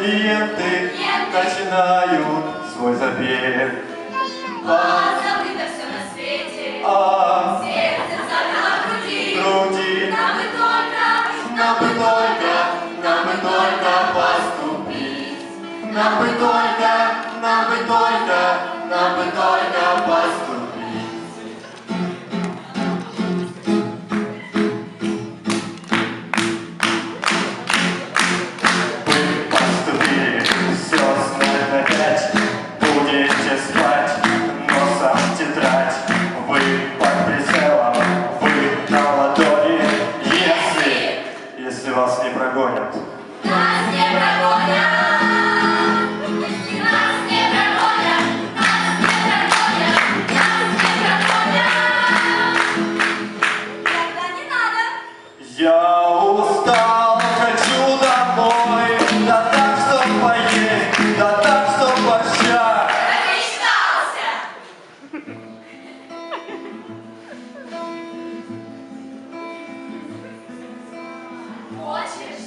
клиенты начинают свой забег. Позабыто все на свете, А сердце забило в груди. груди Нам бы только, нам бы только, нам бы только поступить. Нам бы только, нам бы только, нам бы только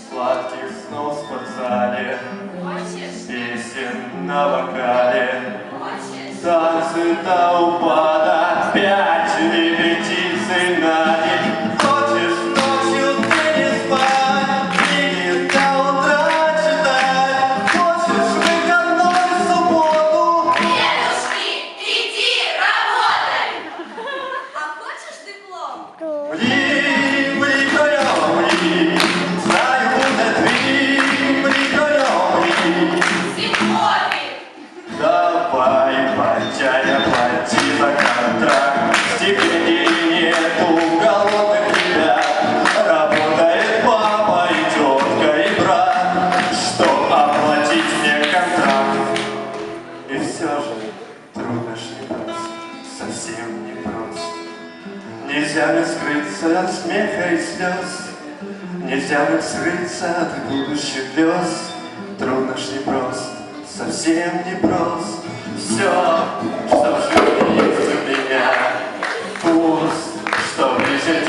Сладких снов в спортзале, Хочешь? песен на вокале, Хочешь? танцы до упада, Нельзя мне скрыться от смеха и слез, Нельзя мне скрыться от будущих грез. Трудно ж не прост, совсем не прост. Все, что в жизни есть у меня, пусть, что ближе